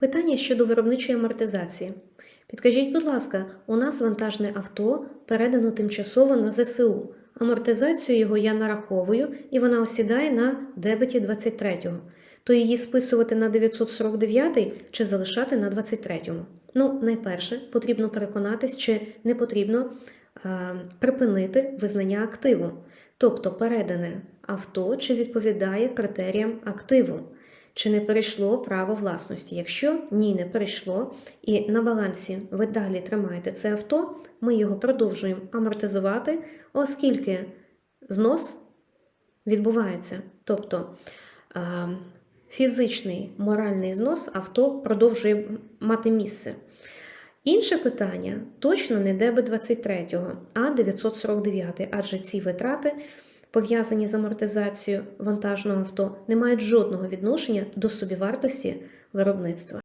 Питання щодо виробничої амортизації. Підкажіть, будь ласка, у нас вантажне авто передано тимчасово на ЗСУ. Амортизацію його я нараховую, і вона осідає на дебеті 23-го. То її списувати на 949 чи залишати на 23-му? Ну, найперше, потрібно переконатись, чи не потрібно е, припинити визнання активу, тобто передане авто, чи відповідає критеріям активу. Чи не перейшло право власності? Якщо ні, не перейшло, і на балансі ви далі тримаєте це авто, ми його продовжуємо амортизувати, оскільки знос відбувається.Тобто е, фізичний моральний знос авто продовжує мати місце. Інше питання точно не ДБ 23, а 949, адже ці витрати пов'язані з амортизацією вантажного авто, не мають жодного відношення до собівартості виробництва.